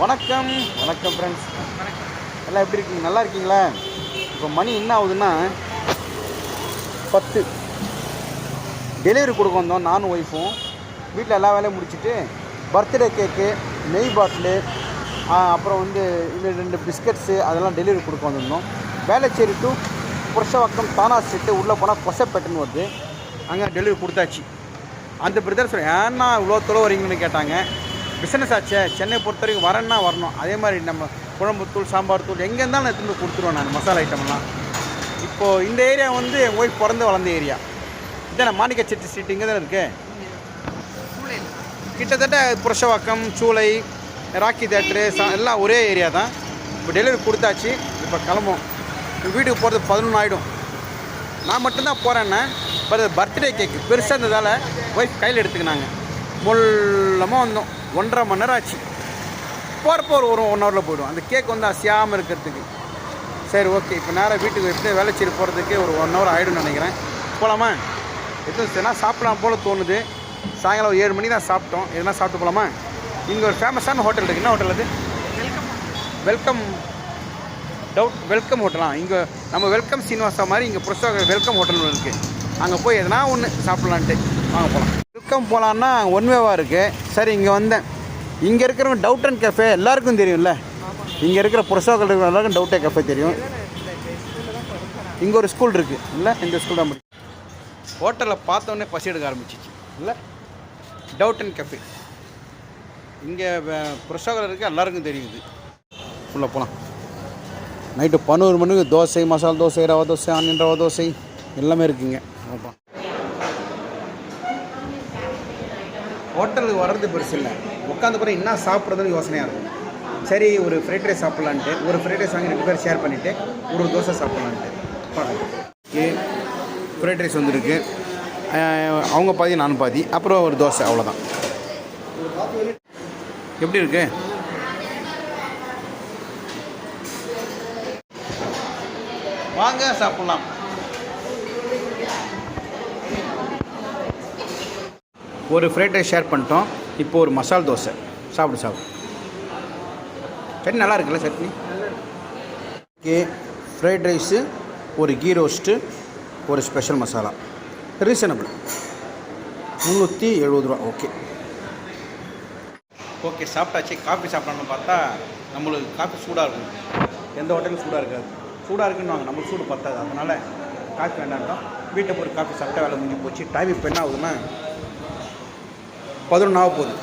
வணக்கம். வணக்கம் ஃப்ரெண்ட்ஸ் எல்லாம் எப்படி இருக்கீங்க? நல்லா இருக்கீங்களா? இப்போ மணி என்ன ஆகுதுன்னா பத்து. டெலிவரி கொடுக்க வந்தோம் நானும் ஒய்ஃபும் வீட்டில் எல்லா வேலையும் முடிச்சுட்டு பர்த்டே கேக்கு நெய் பாட்டிலு அப்புறம் வந்து இந்த ரெண்டு பிஸ்கட்ஸு அதெல்லாம் டெலிவரி கொடுக்க வந்திருந்தோம். வேலைச்சேரி டு புருஷவாக்கம் தானா ஸ்ட்ரீட்டு உள்ளே போனால் கொசப்பேட்டுன்னு வருது. அங்கே டெலிவரி கொடுத்தாச்சு. அந்த பிரதர் சொல்ல ஏன்னா இவ்வளோ தொலை வரீங்கன்னு கேட்டாங்க. பிஸ்னஸ் ஆச்சே சென்னை பொறுத்த வரைக்கும் வரேன்னா வரணும். அதே மாதிரி நம்ம குழம்பு தூள் சாம்பார் தூள் எங்கே இருந்தாலும் நான் திரும்ப கொடுத்துருவேன் நான் மசாலா ஐட்டம்லாம் இப்போது இந்த ஏரியா வந்து என் ஒய்ஃப் பிறந்து வளர்ந்த ஏரியா இதான மாணிக்க செட்டி ஸ்ட்ரீட் இங்கே தானே இருக்குது கிட்டத்தட்ட புருஷவாக்கம் சூளை ராக்கி தேட்ரு எல்லாம் ஒரே ஏரியா தான். இப்போ டெலிவரி கொடுத்தாச்சு இப்போ கிளம்பும் வீட்டுக்கு போகிறது பதினொன்று ஆகிடும் நான் மட்டும்தான் போகிறேன்னே பட் பர்த்டே கேக்கு பெருசாக இருந்ததால் ஒய்ஃப் கையில் எடுத்துக்கினாங்க. மொல்லமாக வந்தோம் ஒன்றரை மணி நேரம் ஆச்சு. போகிறப்போ ஒரு ஒரு ஒன் ஹவரில் போய்டும் அந்த கேக் வந்து அசையாமல் இருக்கிறதுக்கு. சரி ஓகே இப்போ நேராக வீட்டுக்கு எப்படி வேலைச்சேரி போகிறதுக்கு ஒரு ஒன் ஹவர் ஆகிடும்னு நினைக்கிறேன். போகலாமா எதுவும் சரினா சாப்பிடலாம் போல் தோணுது. சாயங்காலம் ஏழு மணி தான் சாப்பிட்டோம். எதுனா சாப்பிட்டு போகலாமா இங்கே ஒரு ஃபேமஸான ஹோட்டல் இருக்குது என்ன ஹோட்டல் அது? வெல்கம் டவுட் வெல்கம் ஹோட்டலா இங்கே நம்ம வெல்கம் சீனிவாசா மாதிரி இங்கே புதுசாக வெல்கம் ஹோட்டல் இருக்குது அங்கே போய் எதனா ஒன்று சாப்பிட்லான்ட்டு. வாங்க போகலாம் வெல்கம் போகலான்னா ஒன்வேவாக இருக்குது சரி இங்கே வந்தேன். இங்கே இருக்கிறவங்க டவுட் அண்ட் கேஃபே எல்லாருக்கும் தெரியும்ல. இங்கே இருக்கிற புருஷாக்கள் இருக்கிற எல்லாருக்கும் டவுட்டே கேஃபே தெரியும். இங்கே ஒரு ஸ்கூல் இருக்குது இல்லை இந்த ஸ்கூல் தான் ஹோட்டலில் பார்த்தோன்னே பசி எடுக்க ஆரம்பிச்சிச்சு. இல்லை? டவுட் அண்ட் கேஃபே இங்கே புருஷாக்கள் இருக்க எல்லாருக்கும் தெரியுது. உள்ளே போகலாம் நைட்டு பதினோரு மணிக்கு தோசை மசாலா தோசை ரவா தோசை ஆனியன் ரவா தோசை எல்லாமே இருக்குங்க. ஆமாம் ஹோட்டலுக்கு வர்றது பெருசு இல்லை. உட்காந்து பிறகு என்ன சாப்பிட்றதுன்னு யோசனையாக இருக்கும். சரி ஒரு ஃப்ரைட் ரைஸ் சாப்பிட்லான்ட்டு ஒரு ஃப்ரைட் ரைஸ் வாங்கி ரெண்டு பேர் ஷேர் பண்ணிவிட்டு ஒரு தோசை சாப்பிட்லான்ட்டு. பார்க்கலாம் ஃப்ரைட் ரைஸ் வந்துருக்கு. அவங்க பாதி நான் பாதி. அப்புறம் ஒரு தோசை அவ்வளோதான் எப்படி இருக்கு? வாங்க சாப்பிட்லாம். ஒரு ஃப்ரைட் ரைஸ் ஷேர் பண்ணிட்டோம். இப்போ ஒரு மசால் தோசை. சாப்பிடு சாப்பிடு. சட்னி நல்லா இருக்குல்ல சட்னி? ஓகே. ஃப்ரைட் ரைஸு ஒரு கீ ரோஸ்ட்டு ஒரு ஸ்பெஷல் மசாலா ரீசனபிள் முந்நூற்றி எழுபது ரூபா. ஓகே ஓகே சாப்பிட்டாச்சு. காஃபி சாப்பிடலாம்னு பார்த்தா நம்மளுக்கு காஃபி சூடாக இருக்கும். எந்த ஹோட்டலும் சூடாக இருக்காது. சூடாக இருக்குன்னு வாங்க நம்மளுக்கு சூடு பத்தாது. அதனால் காஃபி வேண்டாம்ட்டோம் வீட்டை போய் காஃபி சாப்பிட்டா வேலை முடிஞ்சு போச்சு. டைம் இப்போ என்ன ஆகுதுன்னா பதினொன்று ஆக போகுது.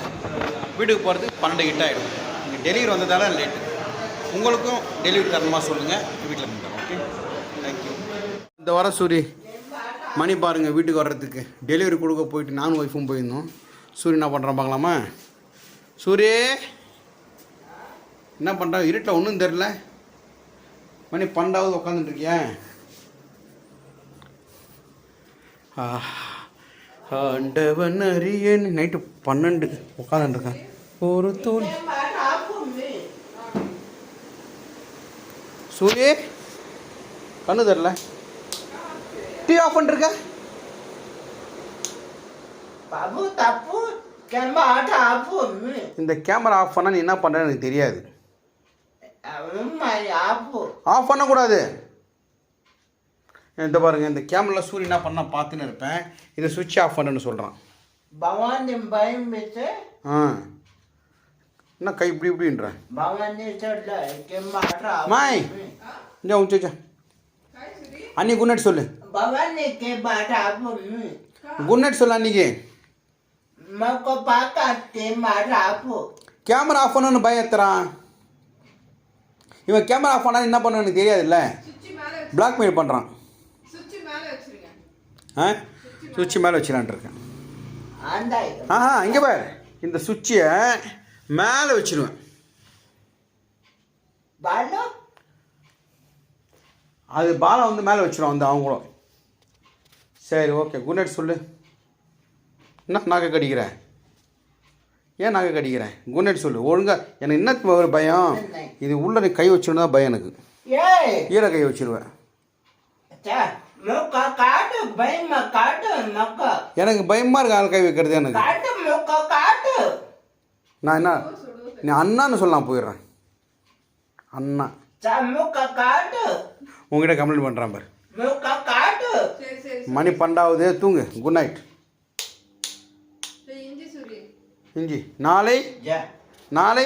வீட்டுக்கு போகிறதுக்கு பன்னெண்டு கிட்ட ஆகிடும் நீங்கள் டெலிவரி வந்ததால லேட்டு உங்களுக்கும் டெலிவரி தரணுமா சொல்லுங்கள் வீட்டில் பண்ணிட்டோம் ஓகே தேங்க்யூ இந்த வர சூரி மணி பாருங்கள் வீட்டுக்கு வர்றதுக்கு. டெலிவரி கொடுக்க போயிட்டு நானும் ஒய்ஃபும் போயிருந்தோம். சூரிய என்ன பண்ணுறான் பார்க்கலாமா? சூரிய என்ன பண்ணுறான் இருட்டில் ஒன்றும் தெரில மணி பன்னெண்டாவது உட்காந்துட்டு இருக்கியா? ஆ, ஆண்டவன் அரியன் நைட்டு பன்னெண்டு உட்காந்துருக்கேன் ஒரு தூள் சூரிய கண்ணு தெரில டீ ஆஃப் பண்ணிருக்க? இந்த கேமரா ஆஃப் பண்ணா நீ என்ன பண்றன்னு எனக்கு தெரியாது. ஆஃப் பண்ணக்கூடாது. இந்த பாருங்கள் இந்த கேமரா சூரியன் என்ன பண்ணால் பார்த்துன்னு இருப்பேன். இதை சுவிட்ச் ஆஃப் பண்ணுன்னு சொல்கிறான் பவானி பயம் ஆ. என்ன கை இப்படி இப்படின்றேன் மாய் கொஞ்சம் உச்சா அன்னி குட் நைட் சொல்லு. குட் நைட் சொல்லு அன்னைக்கு. கேமரா ஆஃப் பண்ணணும்னு பயத்துறான் இவன் கேமரா ஆஃப் பண்ணால் என்ன பண்ணணும்னு தெரியாதுல்ல. பிளாக்மெயில் பண்ணுறான் ஆ? சுவிட்சு மேலே வச்சிடலான்ட்ருக்கேன் ஆஹா இங்கே பாரு. இந்த சுவிட்சை மேலே வச்சிருவேன். அது பாலை வந்து மேலே வச்சிடும் அந்த அவங்களும். சரி ஓகே. குட் நைட் சொல்லு. என்ன நாக்க கடிக்கிறேன் ஏன் நாக்க கடிக்கிறேன் குட் நைட் சொல்லு. ஒழுங்காக எனக்கு என்ன ஒரு பயம்? இது உள்ளே கை வச்சுன்னு தான் பயம் எனக்கு. ஈர கை வச்சிருவேன். எனக்கு பயமா இருக்கு ஆள் கை வைக்கிறது எனக்கு. நான் என்ன? நீ அண்ணான்னு சொல்லலாம் போயிடுறேன். அண்ணா. உங்ககிட்ட கம்ப்ளைண்ட் பண்ணுறான் பாரு. மணி பண்டாவது தூங்கு. குட் நைட் இஞ்சி நாளை? நாளை?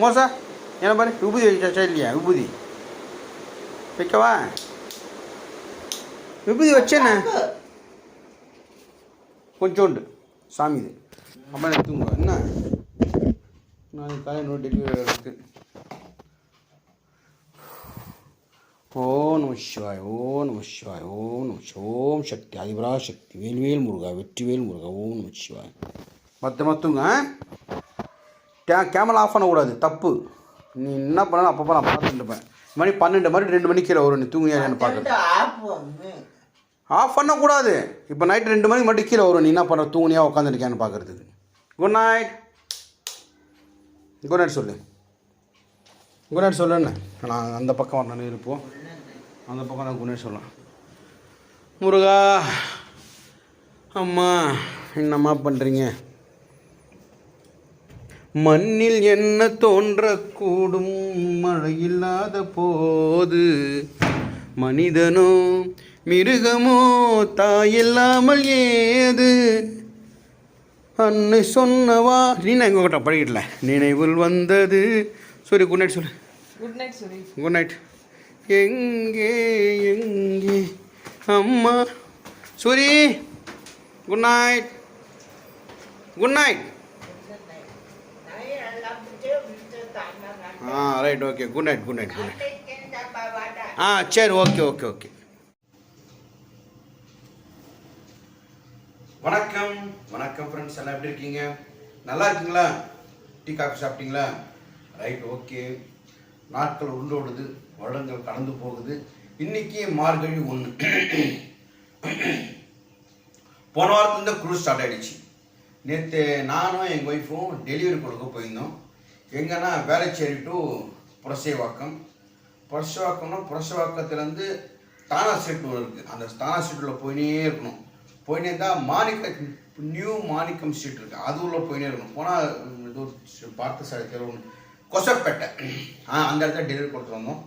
மோசா. என்ன பாரு விபூதி வச்சா இல்லையா? விபூதி வைக்கவா? விபூதி வச்சேன்னு கொஞ்சோண்டு. சாமி இது. அம்மா எனக்கு தூங்க என்ன? நாளைக்கு காலையில் இன்னொரு டெலிவரி இருக்கு. ஓ நம சிவாய் ஓ நம சிவாய் ஓ நம சிவாய். ஓம் சக்தி அதிபரா சக்தி வேல்வேல் முருகா வெற்றிவேல் முருகா ஓம் நம சிவாய். பத்திரமா தூங்க ஆ? டே கேமரா ஆஃப் பண்ணக்கூடாது தப்பு. நீ என்ன பண்ணாலும் அப்பப்போ நான் பார்த்துட்டு இருப்பேன். மணி பன்னெண்டு மணி ரெண்டு மணிக்கு கீழே வரும் நீ தூங்கியா பார்க்குறேன் ஆஃப் பண்ணக்கூடாது. இப்போ நைட் ரெண்டு மணிக்கு மட்டும் கீழே வரும் நீ என்ன பண்ணுற தூங்கினியா உட்காந்துருக்கியான்னு பார்க்குறதுக்கு. குட் நைட் குட் நைட் சொல்லு. குட் நைட் சொல்லுன்னு நான் அந்த பக்கம் வரணும் இருப்போம் அந்த பக்கம் நான் குட் நைட் சொல்லலாம். முருகா அம்மா என்னம்மா பண்ணுறீங்க மண்ணில் என்ன தோன்றக்கூடும்? மழை இல்லாத போது மனிதனோ மிருகமோ தாயில்லாமல் ஏது? அன்னை சொன்னவா? நீ நான் எங்ககிட்ட படிக்கல நினைவில் வந்தது. சரி குட் நைட் சொல்லு. Good night Suri good night எங்கே எங்கே? அம்மா. Suri good night good night ஆ right okay good night good night good night ஆ சரி ஓகே ஓகே ஓகே வணக்கம் வணக்கம் ஃப்ரெண்ட்ஸ் எல்லாம் எப்படி இருக்கீங்க? நல்லா இருக்கீங்களா? டீ காஃபி சாப்பிட்டீங்களா? ரைட் ஓகே நாட்கள் உருண்டோடுது வருடங்கள் கடந்து போகுது. இன்னைக்கு மார்கழி ஒன்று போன வாரத்துலேருந்து குரூஸ் ஸ்டார்ட் ஆயிடுச்சு. நேற்று நானும் எங்கள் ஒய்ஃபும் டெலிவரி கொடுக்க போயிருந்தோம். எங்கன்னா வேலைச்சேரி டு புரசைவாக்கம். புரசைவாக்கம்னா புரசைவாக்கத்துலேருந்து தானா ஸ்ட்ரீட் ஒன்று இருக்குது அந்த தானா ஸ்ட்ரீட்டில் போயினே இருக்கணும். போயினே தான் மாணிக்க நியூ மாணிக்கம் ஸ்ட்ரீட் இருக்குது அது உள்ள போயினே இருக்கணும். போனால் இது ஒரு பார்த்த சாரி தெரு ஒன்று கொசப்பேட்டை. ஆ அந்த இடத்துல டெலிவரி கொடுத்து வந்தோம்.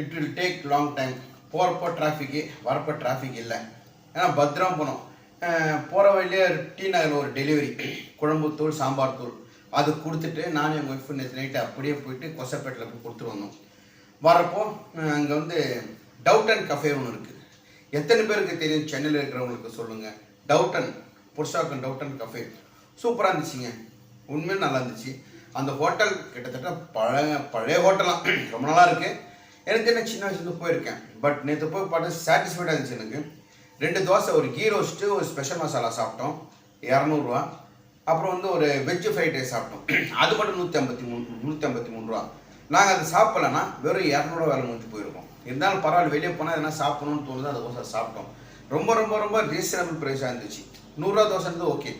It will take long time போகிறப்போ டிராஃபிக்கு வரப்போ டிராஃபிக் இல்லை. ஏன்னா பத்திரம் போனோம். போகிற வழியிலே டி நகரில் ஒரு டெலிவரி குழம்புத்தூள் சாம்பார் தூள். அது கொடுத்துட்டு நான் என் ஒய்ஃபு நேற்று நைட்டு அப்படியே போயிட்டு கொசப்பேட்டில் போய் கொடுத்துட்டு வந்தோம். வரப்போ அங்கே வந்து டவுட் அண்ட் கஃபே ஒன்று இருக்குது எத்தனை பேருக்கு தெரியும்? சென்னையில் இருக்கிறவங்களுக்கு சொல்லுங்கள் டவுட் அண்ட் டவுட்டன் டவுட் அண்ட் கஃபே சூப்பராக இருந்துச்சுங்க. உண்மையும் நல்லா இருந்துச்சு. அந்த ஹோட்டல் கிட்டத்தட்ட பழைய பழைய ஹோட்டலாம் ரொம்ப நல்லா இருக்குது எனக்கு என்ன சின்ன வயசுலேருந்து போயிருக்கேன். பட் நேற்று போய் பார்த்து சாட்டிஸ்ஃபைடாக இருந்துச்சு எனக்கு. ரெண்டு தோசை ஒரு கீ ரோஸ்ட்டு ஒரு ஸ்பெஷல் மசாலா சாப்பிட்டோம். இரநூறுவா. அப்புறம் வந்து ஒரு வெஜ் ஃப்ரைட் ரைஸ் சாப்பிட்டோம். அது மட்டும் நூற்றி ஐம்பத்தி மூணு நூற்றி ஐம்பத்தி மூணு ரூபா. நாங்கள் அது சாப்பிட்லன்னா வெறும் இரநூறுவா வேலை முடிஞ்சு போயிருக்கோம். இருந்தாலும் பரவாயில்ல வெளியே போனால் எதனா சாப்பிடணும்னு தோணுது அதுக்கோசம் சாப்பிட்டோம். ரொம்ப ரொம்ப ரொம்ப ரீசனபிள் ப்ரைஸாக இருந்துச்சு. நூறுரூவா தோசை ஓகே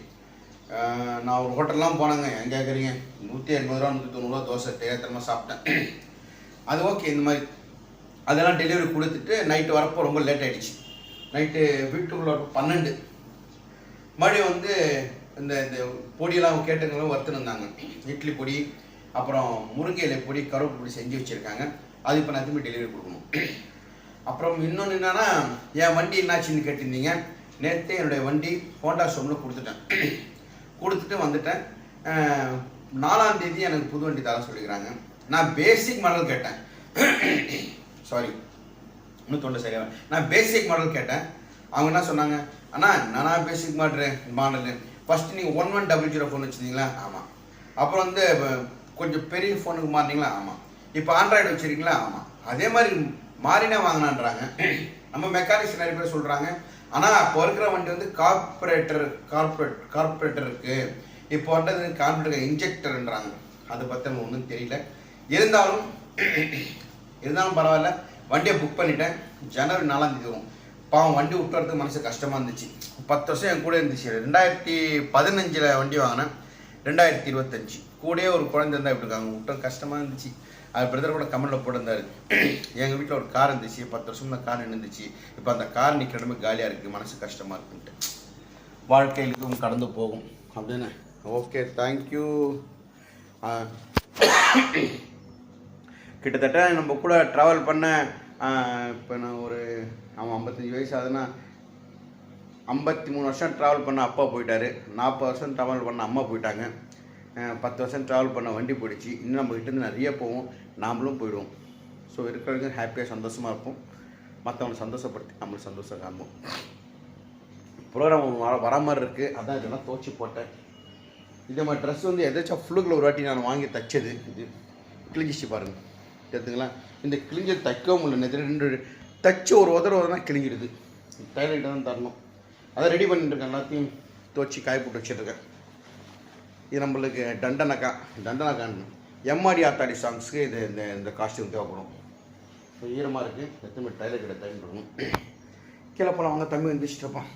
நான் ஒரு ஹோட்டல்லாம் போனேங்க. எங்கே கேட்குறீங்க நூற்றி எண்பது ரூபா நூற்றி தொண்ணூறுரூவா தோசை தேவைத்தனமாக சாப்பிட்டேன். அது ஓகே இந்த மாதிரி. அதெல்லாம் டெலிவரி கொடுத்துட்டு நைட்டு வரப்போ ரொம்ப லேட் ஆகிடுச்சு நைட்டு வீட்டுக்குள்ள பன்னெண்டு. மறுபடியும் வந்து இந்த இந்த பொடியெல்லாம் கேட்டுங்களும் வறுத்துருந்தாங்க இட்லி பொடி அப்புறம் முருங்கை இலை பொடி கருவேப்பிலை பொடி செஞ்சு வச்சுருக்காங்க. அது இப்போ நான் திரும்பி டெலிவரி கொடுக்கணும். அப்புறம் இன்னொன்று என்னன்னா என் வண்டி என்னாச்சுன்னு கேட்டிருந்தீங்க. நேற்றே என்னுடைய வண்டி ஹோண்டா ஷோமில் கொடுத்துட்டேன். கொடுத்துட்டு வந்துட்டேன். நாலாம் தேதி எனக்கு புது வண்டி தர சொல்லிக்கிறாங்க. நான் பேசிக் மாடல் கேட்டேன். சாரி இன்னும் தொண்டை சரியாக நான் பேசிக் மாடல் கேட்டேன். அவங்க என்ன சொன்னாங்க? அண்ணா நானா பேசிக் மாடல் மாடலு ஃபஸ்ட்டு நீங்கள் one one double zero phone வச்சுருந்தீங்களா? ஆமாம் அப்புறம் வந்து கொஞ்சம் பெரிய ஃபோனுக்கு மாறினீங்களா? ஆமாம் இப்போ ஆண்ட்ராய்டு வச்சுருக்கீங்களா? ஆமாம் அதே மாதிரி மாறினே வாங்கினான்றாங்க. நம்ம மெக்கானிக்ஸ் நிறைய பேர் சொல்கிறாங்க ஆனால் இப்போ இருக்கிற வண்டி வந்து கார்பரேட்டர் கார்பரேட் கார்பரேட்டர் இருக்குது இப்போ வந்தது கார்பரேட்டர் இன்ஜெக்டர்ன்றாங்க அதை பற்றி நம்ம ஒன்றும் தெரியல. இருந்தாலும் இருந்தாலும் பரவாயில்ல. வண்டியை புக் பண்ணிட்டேன். ஜனவரி நாலாம் தேதி வரும். பாவம் வண்டி விட்டு வரதுக்கு மனசு கஷ்டமாக இருந்துச்சு. பத்து வருஷம் என் கூட இருந்துச்சு. ரெண்டாயிரத்தி பதினஞ்சில் வண்டி வாங்கினேன். ரெண்டாயிரத்தி இருபத்தஞ்சி. கூடயே ஒரு குழந்தை இருந்தால் இப்படி இருக்காங்க விட்டு கஷ்டமாக இருந்துச்சு. அது பிரதர் கூட கமெண்டில் போட்டிருந்தாரு. எங்கள் வீட்டில் ஒரு கார் இருந்துச்சு. பத்து வருஷம் அந்த கார் நின்றுச்சு இப்போ அந்த கார் நிற்கிற இடமே காலியாக இருக்குது மனசு கஷ்டமாக இருக்குன்ட்டு. வாழ்க்கையிலும் கடந்து போகும். அப்படின்னு ஓகே தேங்க்யூ கிட்டத்தட்ட நம்ம கூட ட்ராவல் பண்ண இப்போ நான் ஒரு அவன் ஐம்பத்தஞ்சு வயசு ஆகுதுன்னா ஐம்பத்தி மூணு வருஷம் ட்ராவல் பண்ண அப்பா போயிட்டாரு. நாற்பது வருஷம் ட்ராவல் பண்ண அம்மா போயிட்டாங்க. பத்து வருஷம் ட்ராவல் பண்ண வண்டி போயிடுச்சு. இன்னும் நம்மக்கிட்டேருந்து நிறைய போவோம். நாமளும் போயிடுவோம். ஸோ இருக்கிறவங்க ஹாப்பியாக சந்தோஷமாக இருப்போம். மற்றவங்களை சந்தோஷப்படுத்தி நம்மளும் சந்தோஷம் காண்போம். ப்ரோக்ராம் வர வர மாதிரி இருக்குது அதான் இதெல்லாம் துவச்சி போட்டேன். இதே மாதிரி ட்ரெஸ் வந்து எதாச்சும் ஃபுல்லுக்குள்ள ஒரு வாட்டி நான் வாங்கி தைச்சது இது. கிழிஞ்சிச்சு பாருங்கள் எடுத்துக்கலாம் இந்த கிழிஞ்ச தைக்கவும் இல்லை நேற்று ரெண்டு தச்சு ஒரு உதற உதனா கிழிஞ்சிடுது. டைலர்கிட்ட தான் தரணும். அதை ரெடி பண்ணிட்டு இருக்கேன் எல்லாத்தையும் துவச்சி காய போட்டு வச்சுருக்கேன் இது நம்மளுக்கு டண்டனக்கா டண்டனக்கான் எம்ஆடி ஆத்தாடி சாங்ஸ்க்கு இது இந்த இந்த காஸ்டியூம் தேவைப்படும். இப்போ ஈரமாக இருக்குது எத்தனை டைலர் கிட்ட தைன்னு கீழே போகலாம் அவங்க தம்பி வந்துச்சுட்டு இருப்பான்.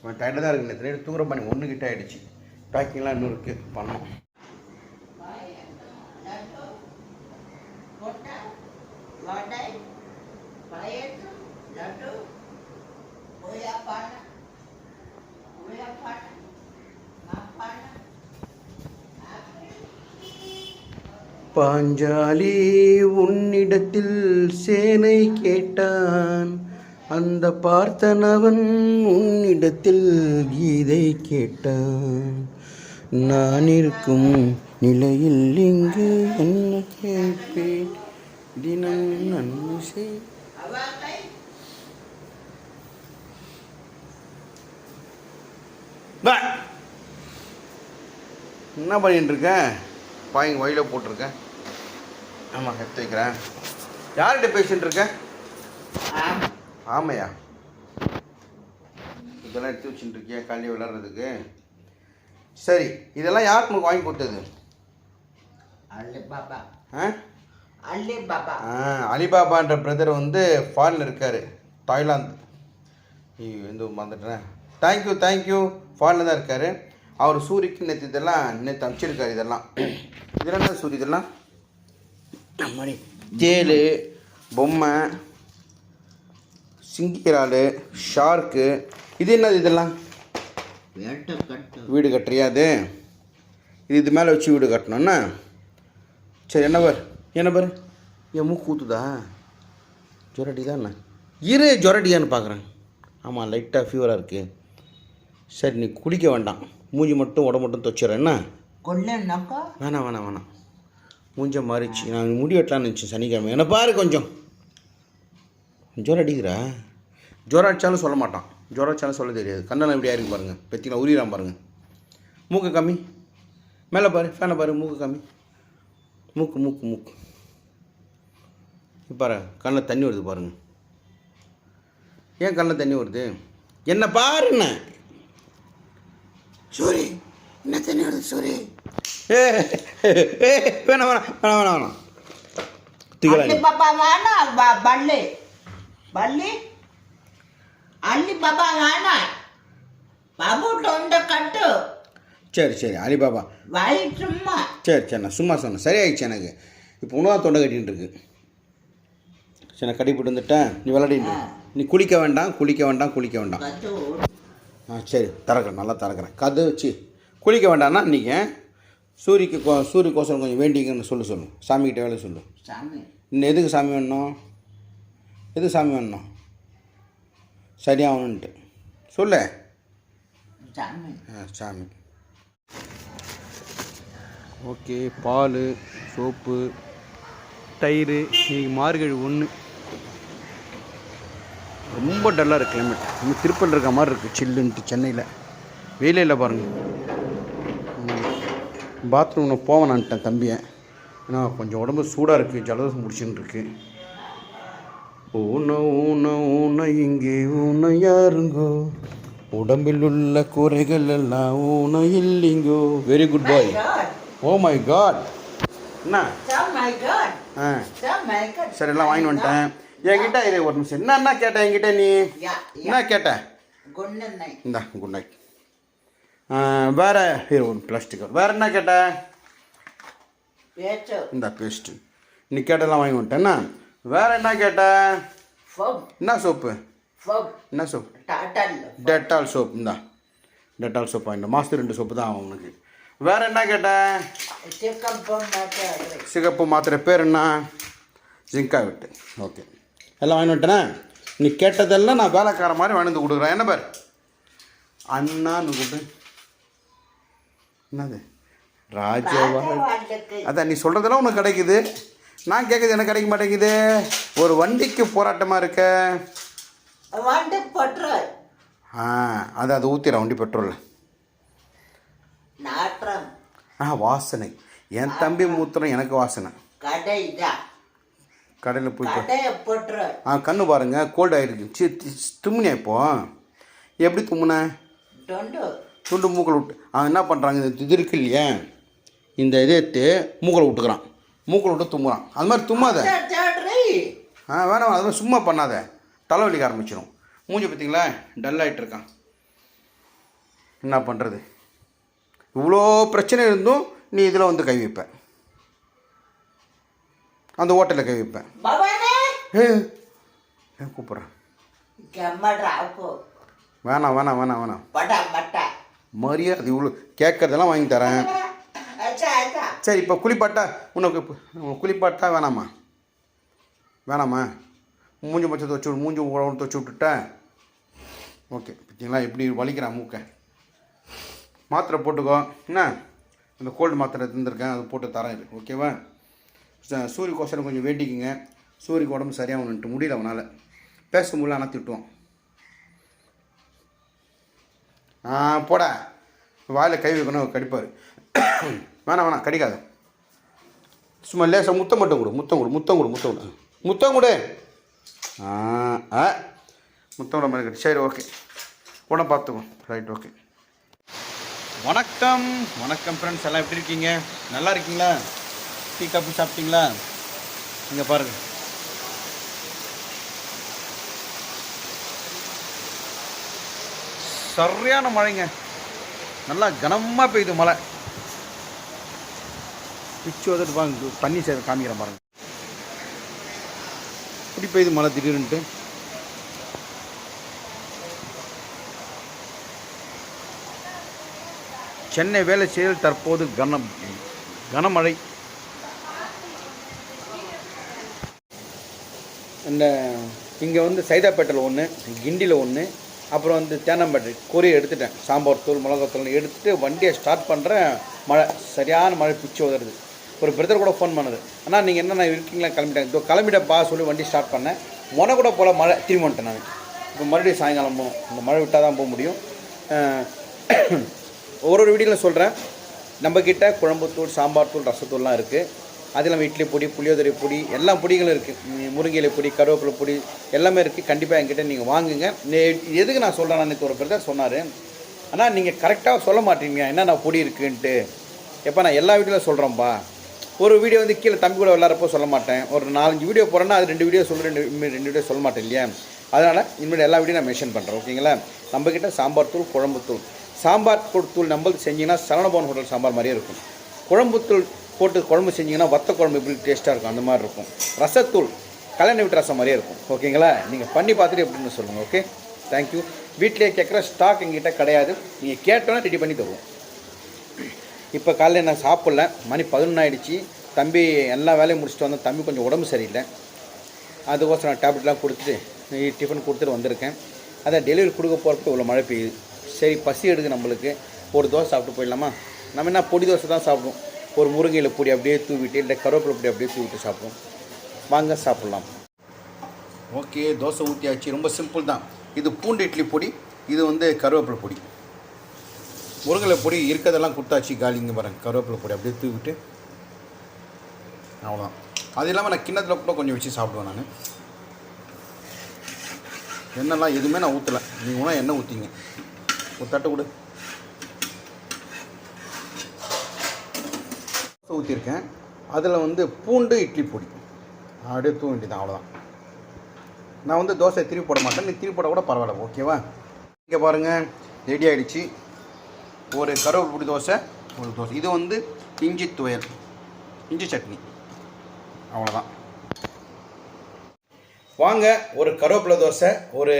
அவன் டயர்டாக தான் இருக்குது நேற்று தூரம் பண்ணி ஒன்று கிட்ட ஆகிடுச்சு பேக்கிங்லாம் இன்னும் இருக்குது பண்ணோம் பாஞ்சாலி உன்னிடத்தில் சேனை கேட்டான். அந்த பார்த்தனவன் உன்னிடத்தில் கீதை கேட்டான். நான் இருக்கும் நிலையில் இங்கு என்ன கேட்பேன்? தினம் நன்மை செய். என்ன பண்ணிட்டு இருக்க? பாயிங்க வயல போட்டிருக்கேன் ஆமாம் எடுத்து வைக்கிறேன். யார்கிட்ட பேசிட்டு இருக்க? ஆமையா? இதெல்லாம் எடுத்து வச்சுட்டு இருக்கியா காலையில் விளாட்றதுக்கு சரி இதெல்லாம் யாருக்கு உனக்கு வாங்கி கொடுத்தது? Alibaba, ஆ? Alibaba, ஆ அலிபாபான்ற பிரதர் வந்து ஃபாரின் இருக்கார் தாய்லாந்து. ஐயோ எந்த மறந்துட்டேன். தேங்க்யூ தேங்க்யூ ஃபாரினில் தான் இருக்கார். அவர் சூரிக்கு நேற்று இதெல்லாம் நேற்று அனுப்பிச்சிருக்காரு இதெல்லாம். இதெல்லாம் சூரி இதெல்லாம்? தேல் பொம்மை சிங்கிரால் ஷார்க்கு இது என்னது இதெல்லாம்? வீடு கட்டுறியா அது? இது இது மேலே வச்சு வீடு கட்டணும்னா சரி என்ன பார்? என்ன பார்? என் மூக்கு ஊத்துதா? ஜொரடி தானே இரு ஜொரடியான்னு பார்க்குறேன் ஆமாம் லைட்டாக ஃபீவராக இருக்குது சரி நீ குளிக்க வேண்டாம். மூஞ்சி மட்டும் உடம்பு மட்டும் துவச்சிடுறேன் என்ன? வேணாம் வேணாம் வேணாம். மூஞ்ச மாறிச்சு நான் முடி வெட்டலாம்னு நினச்சேன் சனிக்கிழமை. என்ன பாரு கொஞ்சம். ஜோரம் அடிக்கிறா? ஜுரம் அடித்தாலும் சொல்ல மாட்டான். ஜோரம் அடித்தாலும் சொல்ல தெரியாது. கண்ணெல்லாம் இப்படி ஆயிருக்கு பாருங்கள் பெத்தினா உரியலாம் பாருங்கள் மூக்கு கம்மி. மேலே பாரு ஃபேனை பாரு மூக்கு கம்மி. மூக்கு மூக்கு மூக்கு. இப்போ பாரு கண்ணில் தண்ணி வருது பாருங்க. ஏன் கண்ணில் தண்ணி வருது? என்ன பாருண்ண சூரி என்ன தண்ணி வருது சூரி? ஏ வேணாம் வேணாம் வேணாம் வேணாம் வேணாம். Tonda Kattu, சரி சரி அலிபாபா Vaituma, சரி சரி நான் சும்மா சொன்னேன். சரியாயிடுச்சு எனக்கு. இப்போ உணவாக தொண்டை கட்டின்னு இருக்கு. சரி நான் கட்டி போட்டு வந்துட்டேன். நீ விளையாடிட்டு. நீ குளிக்க வேண்டாம் குளிக்க வேண்டாம் குளிக்க வேண்டாம். ஆ சரி திறக்கிறேன் நல்லா திறக்கிறேன். கது வச்சு குளிக்க வேண்டாம்னா நீங்கள் சூரிக்கு கோ சூரியக்கோசரம் கொஞ்சம் வேண்டிங்கன்னு சொல்லு சொல்லு. சாமிக்கிட்ட வேலை சொல்லு. Sami, இன்னும் எதுக்கு சாமி வேணும்? எதுக்கு சாமி வேணும்? சரியாகணுன்ட்டு சொல்லு. Sami, ஆ சாமி. ஓகே பால் சோப்பு தயிர் இன்னைக்கு மார்கழி ஒன்று ரொம்ப டல்லாக இருக்குது கிளைமேட் இன்னும் திருப்பல் இருக்க மாதிரி இருக்குது சில்லுன்ட்டு சென்னையில். வெயிலே இல்லை பாருங்கள் பாத்ரூம் நான் போவேனான்ட்டேன் தம்பியை. ஏன்னா கொஞ்சம் உடம்பு சூடாக இருக்குது ஜலதோஷம் முடிச்சுன்னு இருக்கு. ஊன ஊன ஊன இங்கே ஊன யாருங்கோ? உடம்பில் உள்ள குறைகள் எல்லாம் ஊன இல்லைங்கோ? Very good bye oh my God என்ன? ஆ. சரி எல்லாம் வாங்கி வந்துட்டேன். என்கிட்ட இது ஒரு நிமிஷம். என்ன என்ன கேட்ட என்கிட்ட நீ? என்ன yeah, கேட்ட? Good night. இந்தா குட் நைட் வேற இது ஒரு பிளாஸ்டிக் வேற என்ன கேட்ட? Vetu, இந்த பேஸ்ட்டு நீ கேட்டெல்லாம் வாங்கி வந்துட்டேன்னா வேற என்ன கேட்ட? Fob, என்ன சோப்பு என்ன சோப் Tatal, டெட்டால் சோப் இந்தா. டெட்டால் சோப் வாங்கிட்டேன் மாதத்துக்கு ரெண்டு சோப்பு தான் ஆகும் உனக்கு. வேறு என்ன கேட்டேன் சிகப்பு மாத்திரை பேர் என்ன? ஜிங்கா விட்டு. ஓகே எல்லாம் வாங்கி விட்டேனே நீ கேட்டதெல்லாம் நான் வேலைக்கார மாதிரி வாங்கி வந்து கொடுக்குறேன். என்ன பேர்? அண்ணான்னு கூப்பிட்டு என்னது? வாட்டுக்கு அதான் நீ சொல்கிறதெல்லாம் உனக்கு கிடைக்குது. நான் கேட்குறது எனக்கு கிடைக்க மாட்டேங்குது. ஒரு வண்டிக்கு போராட்டமாக இருக்க? வண்டு பொட்டுரு ஆ அது அது ஊற்றிடறேன் வண்டி பெட்ரோல் ஆ வாசனை. என் தம்பி மூத்திரம் எனக்கு வாசனை. கடையில் போய் பா- கடையை பொட்டுரு ஆ கண்ணு பாருங்க கோல்ட் ஆகிருக்கு சி தும்முனியா இப்போ? எப்படி தும்முன? தொண்டு மூக்கில் விட்டு. அவன் என்ன பண்ணுறாங்க இந்த இது இருக்கு இல்லையா? இந்த இதை எடுத்து மூக்கில் விட்டுக்கிறான். மூக்கில் விட்டு தும்முறான். அது மாதிரி தும்மாத. ஆ வேணாம் அது மாதிரி சும்மா பண்ணாத. தலைவலிக்க ஆரம்பிச்சிடும் மூஞ்சி பார்த்தீங்களா டல் ஆகிட்டு இருக்கான். என்ன பண்ணுறது இவ்வளோ பிரச்சனை இருந்தும் நீ இதில் வந்து கை வைப்ப. அந்த ஹோட்டலில் கை வைப்பேன் கூப்பிட்றேன் வேணாம் வேணாம் வேணாம் வேணாம். மரியாதை இவ்வளோ கேட்கறதெல்லாம் வாங்கி தரேன். சரி இப்போ குளிப்பாட்டா? உனக்கு குளிப்பாட்டா வேணாமா? வேணாமா? மூஞ்சி மச்சத்தை வச்சு விடு, மூஞ்சி உடம்பு வச்சு விட்டுட்டேன் ஓகே பார்த்தீங்களா எப்படி வலிக்கிறான் மூக்கை. மாத்திரை போட்டுக்கோ. என்ன? அந்த கோல்டு மாத்திரை தந்திருக்கேன் அதை போட்டு தரேன் இது ஓகேவா சூரிய கோசரம் கொஞ்சம் வேண்டிக்குங்க. சூரியக்கு உடம்பு சரியாகணுன்ட்டு முடியல அவனால். பேச முடியல ஆனால் திட்டுவான் ஆ போடா. வாயில் கை வைக்கணும் கடிப்பார். வேணாம் வேணாம் கடிக்காது. சும்மா லேசாக முத்தம் மட்டும் கொடு முத்தம் கொடு முத்தம் கொடு முத்தம் கொடு. முத்தம் கொடு. ஆ முத்தம் விட மாதிரி சரி ஓகே. உடம்பு பார்த்துக்கோ ரைட் ஓகே. வணக்கம். வணக்கம் ஃப்ரெண்ட்ஸ் எல்லாம் எப்படி இருக்கீங்க? நல்லா இருக்கீங்களா? டீ காஃபி சாப்பிட்டீங்களா? இங்கே பாருங்கள் சரியான மழைங்க. நல்லா கனமாக பெய்யுது மழை. பிச்சு வந்துட்டு பாருங்க தண்ணி சேர காமிக்கிறேன் பாருங்க. இப்படி பெய்யுது மழை திடீர்னுட்டு. சென்னை வேலை செயல் தற்போது கனம் கனமழை. இந்த இங்கே வந்து சைதாப்பேட்டையில் ஒன்று கிண்டியில் ஒன்று அப்புறம் வந்து தேனம்பேட்டை கொரிய எடுத்துட்டேன். சாம்பார் தூள் மிளகாத்தூள் எடுத்துட்டு வண்டியை ஸ்டார்ட் பண்ணுறேன் மழை சரியான மழை பிச்சு உதறது. ஒரு பிரதர் கூட ஃபோன் பண்ணுது. ஆனால் நீங்கள் என்ன நான் இருக்கீங்களா? கிளம்பிட்டேன் இதோ கிளம்பிட்டப்பா சொல்லி வண்டி ஸ்டார்ட் பண்ணேன். முனை கூட போல மழை திரும்பி வந்துட்டேன் நான். இப்போ மறுபடியும் சாயங்காலம் போகணும் இந்த மழை விட்டால் தான் போக முடியும். ஒவ்வொரு ஒரு ஒரு வீடியோவில் சொல்கிறேன் நம்மக்கிட்ட குழம்புத்தூள் சாம்பார் தூள் ரசத்தூள்லாம் இருக்குது அது இல்லாமல் இட்லி பொடி புளியோதரை பொடி எல்லா பொடிகளும் இருக்குது முருங்கையிலை பொடி கருவேப்பிலை பொடி எல்லாமே இருக்குது கண்டிப்பாக என்கிட்ட நீங்கள் வாங்குங்க. நே- எதுக்கு நான் சொல்கிறேன் நான் ஒரு பிரதர் சொன்னார். ஆனால் நீங்கள் கரெக்டாக சொல்ல மாட்டீங்க. என்னென்ன பொடி இருக்குன்ட்டு. எப்போ நான் எல்லா வீடியோவில் சொல்கிறேன்ப்பா ஒரு வீடியோ வந்து கீழே தம்பி கூட விளாட்றப்போ சொல்ல மாட்டேன். ஒரு நாலஞ்சு வீடியோ போகிறேன்னா அது ரெண்டு வீடியோ சொல்ல ரெண்டு ரெண்டு வீடியோ சொல்ல மாட்டேன் இல்லையா? அதனால் இனிமேல் எல்லா வீடியோ நான் மென்ஷன் பண்ணுறேன் ஓகேங்களா? நம்மக்கிட்ட சாம்பார் தூள் குழம்பு தூள். சாம்பார் தூள் நம்ம நம்மளுக்கு செஞ்சிங்கன்னா சரவணபவன் ஹோட்டல் சாம்பார் மாதிரியே இருக்கும். குழம்புத்தூள் போட்டு குழம்பு செஞ்சிங்கன்னா வத்த குழம்பு எப்படி டேஸ்ட்டாக இருக்கும்? அந்த மாதிரி இருக்கும். ரசத்தூள் கல்யாண வீட்டு ரசம் மாதிரியே இருக்கும். ஓகேங்களா? நீங்கள் பண்ணி பார்த்துட்டு எப்படின்னு சொல்லுங்கள் ஓகே? தேங்க்யூ வீட்டிலே கேட்குற ஸ்டாக் எங்கிட்ட கிடையாது. நீங்கள் கேட்டோன்னா ரெடி பண்ணி தருவோம். இப்போ காலையில் நான் சாப்பிட்ல. மணி பதினொன்று ஆகிடுச்சி தம்பி எல்லா வேலையும் முடிச்சுட்டு வந்தேன். தம்பி கொஞ்சம் உடம்பு சரியில்லை. அதுக்கோசரம் நான் டேப்லெட்லாம் கொடுத்துட்டு டிஃபன் கொடுத்துட்டு வந்திருக்கேன். அதான் டெலிவரி கொடுக்க போகிறப்ப இவ்வளோ மழை பெய்யுது. சரி பசி எடுக்கு நம்மளுக்கு. ஒரு தோசை சாப்பிட்டு போயிடலாமா? நம்ம என்ன பொடி தோசை தான் சாப்பிடுவோம். ஒரு முருங்கையில் பொடி அப்படியே தூவிட்டு இல்லை கருவேப்பிலை பொடி அப்படியே தூவிட்டு சாப்பிடுவோம். வாங்க சாப்பிட்லாம். ஓகே தோசை ஊற்றியாச்சு ரொம்ப சிம்பிள் தான். இது பூண்டு இட்லி பொடி இது வந்து கருவேப்பிலை பொடி. முருங்கலை பொடி இருக்கிறதெல்லாம் கொடுத்தாச்சு காலிங்க பாருங்க. கருவேப்பிலை பொடி அப்படியே தூவிட்டு அவ்வளோதான் அது இல்லாமல் நான் கிண்ணத்தில் கூட கொஞ்சம் வச்சு சாப்பிடுவேன் நான். எண்ணெய்லாம் எதுவுமே நான் ஊற்றலை நீங்கள் வேணால் எண்ணெய் ஊற்றிங்க ஒரு தட்டை கொடு. ஊற்றிருக்கேன் அதில் வந்து பூண்டு இட்லி பொடி. அப்படியே தூ வேண்டியதான் அவ்வளோதான் நான் வந்து தோசை திருப்பி போட மாட்டேன். நீ திருப்பி போட கூட பரவாயில்ல ஓகேவா இங்கே பாருங்கள் ரெடி ஆகிடுச்சு ஒரு கருவேப்பிலை பொடி தோசை ஒரு தோசை. இது வந்து இஞ்சி துவையல் இஞ்சி சட்னி. அவ்வளோதான் வாங்க ஒரு கருவேப்பிலை தோசை ஒரு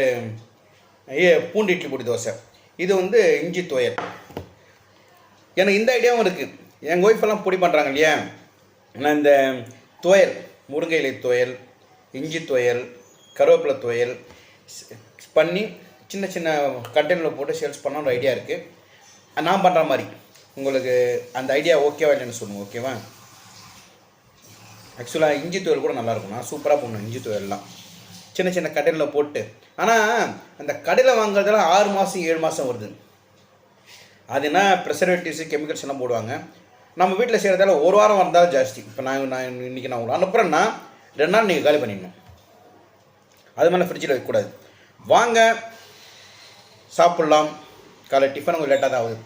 ஏ பூண்டு இட்லி பொடி தோசை. இது வந்து இஞ்சி துவையல். எனக்கு இந்த ஐடியாவும் இருக்குது எங்கள் ஒய்ஃபெல்லாம் பொடி பண்ணுறாங்க இல்லையா? நான் இந்த துவையல் முருங்கை இலை துவையல் இஞ்சி துவையல் கருவேப்பிலை துவையல் பண்ணி சின்ன சின்ன கண்டெய்னரில் போட்டு சேல்ஸ் பண்ண ஒரு ஐடியா இருக்குது நான் பண்ணுற மாதிரி. உங்களுக்கு அந்த ஐடியா ஓகேவா இல்லைன்னு சொல்லுங்கள் ஓகேவா ஆக்சுவலாக இஞ்சி துவையல் கூட நல்லாயிருக்கும் நான் சூப்பராக பண்ணுவேன் இஞ்சி துவையல்லாம். சின்ன சின்ன கடையில் போட்டு. ஆனால் அந்த கடையில் வாங்குறதெல்லாம் ஆறு மாதம் ஏழு மாதம் வருது. அது என்ன ப்ரெசர்வேட்டிவ்ஸு கெமிக்கல்ஸ் எல்லாம் போடுவாங்க. நம்ம வீட்டில் செய்கிறதால ஒரு வாரம் வந்தாலும் ஜாஸ்தி. இப்போ நான் நான் இன்றைக்கி நான் உங்களுக்கு அனுப்புகிறேன்னா ரெண்டு நாள் நீங்கள் காலி பண்ணிடணும். அது மேலே ஃப்ரிட்ஜில் வைக்கக்கூடாது. வாங்க சாப்பிட்லாம். காலை டிஃபன் கொஞ்சம் லேட்டாக தான் ஆகுது.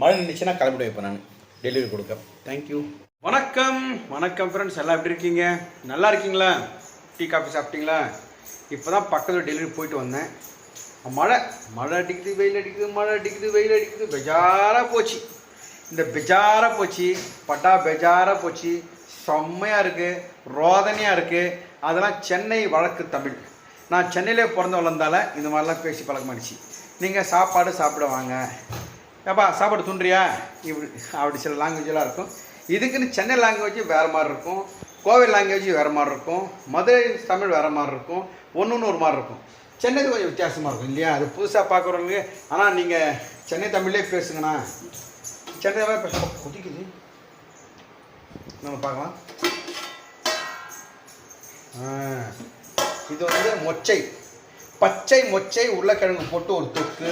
மழை நின்றுச்சுன்னா கிளம்பிட்டு வைப்பேன் நான். டெலிவரி கொடுக்க. தேங்க்யூ வணக்கம். வணக்கம் ஃப்ரெண்ட்ஸ் எல்லாம் எப்படி இருக்கீங்க? நல்லா இருக்கீங்களா? டீ காஃபி சாப்பிட்டீங்களா? இப்போ தான் பக்கத்தில் டெலிவரி போயிட்டு வந்தேன். மழை மழை அடிக்குது வெயில் அடிக்குது மழை அடிக்குது வெயில் அடிக்குது. பெஜாராக போச்சு. இந்த பெஜாராக போச்சு பட்டா பெஜாராக போச்சு செம்மையாக இருக்குது ரோதனையாக இருக்குது அதெல்லாம் சென்னை வழக்கு தமிழ். நான் சென்னையிலே பிறந்து வளர்ந்தால இந்த மாதிரிலாம் பேசி பழக்கமாயிடுச்சு நீங்கள் சாப்பாடு சாப்பிட வாங்க. ஏப்பா சாப்பாடு தூண்டுறியா? இப்படி அப்படி சில லாங்குவேஜெலாம் இருக்கும். இதுக்குன்னு சென்னை லாங்குவேஜ் வேறு மாதிரி இருக்கும். கோவை லாங்குவேஜ் வேறு மாதிரி இருக்கும். மதுரை தமிழ் வேறு மாதிரி இருக்கும். ஒன்று ஒன்று ஒரு மாதிரி இருக்கும். சென்னை கொஞ்சம் வித்தியாசமாக இருக்கும் இல்லையா? அது புதுசாக பார்க்குறவங்க ஆனால் நீங்கள் சென்னை தமிழ்லேயே பேசுங்கண்ணா. தமிழ் பேச கொதிக்குது நம்ம பார்க்கலாம். இது வந்து மொச்சை. பச்சை மொச்சை உருளைக்கிழங்கு போட்டு ஒரு தொக்கு.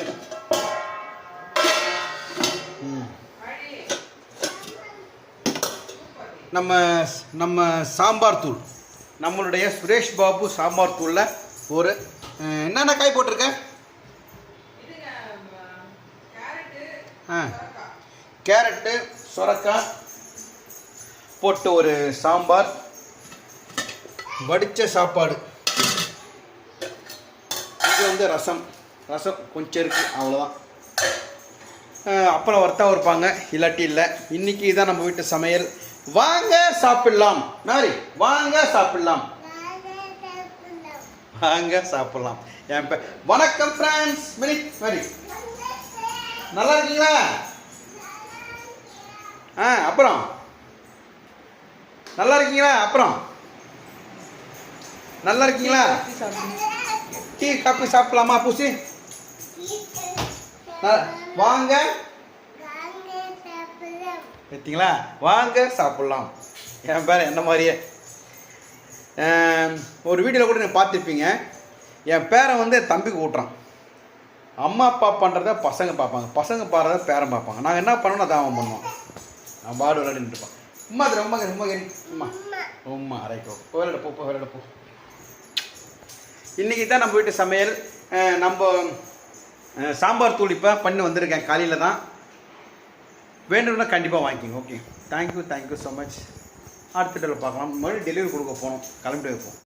நம்ம நம்ம சாம்பார் தூள். நம்மளுடைய சுரேஷ் பாபு சாம்பார் தூளில் ஒரு என்னென்ன காய் போட்டிருக்க? ஆ. கேரட்டு சுரக்காய் போட்டு ஒரு சாம்பார் வடித்த சாப்பாடு. இது வந்து ரசம். ரசம் கொஞ்சம் இருக்குது அவ்வளோதான் அப்புறம் வர்த்தா இருப்பாங்க இல்லாட்டி இல்லை. இன்னைக்கு இதான் நம்ம வீட்டு சமையல். வாங்க சாப்பிடலாம். நாரி வாங்க சாப்பிடலாம். வாங்க சாப்பிடலாம். என் வணக்கம் ஃப்ரெண்ட்ஸ் மினி மாரி நல்லா இருக்கீங்களா? ஆ அப்புறம். நல்லா இருக்கீங்களா? அப்புறம். நல்லா இருக்கீங்களா? டீ காப்பி சாப்பிடலாமா பூசி? வாங்க. பார்த்தீங்களா வாங்க சாப்பிட்லாம். என் பேர் என்ன மாதிரியே? ஒரு வீடியோவில் கூட நீங்கள் பார்த்துருப்பீங்க. என் பேரன் வந்து என் தம்பிக்கு ஊட்டுறான் அம்மா அப்பா பண்ணுறத பசங்க பார்ப்பாங்க. பசங்க பாடுறத பேரன் பார்ப்பாங்க. நாங்கள் என்ன பண்ணணும் அதை அவன் பண்ணுவோம் நான் பாடு விளையாடிட்டு இருப்பான். உமா அது ரொம்ப ரொம்ப கறி உமா உமா அரைக்கோ போ. விளையாட போ போ விளையாட போ. இன்றைக்கி தான் நம்ம வீட்டு சமையல். நம்ம சாம்பார் தூள் இப்போ பண்ணி வந்திருக்கேன் காலையில் தான். வேணும்னா கண்டிப்பாக வாங்கிக்கோங்க okay thank you thank you so much அடுத்த வீடியோவில் பார்க்கலாம். மறுபடியும் டெலிவரி கொடுக்க போகணும் கிளம்பிட்டு வைப்போம்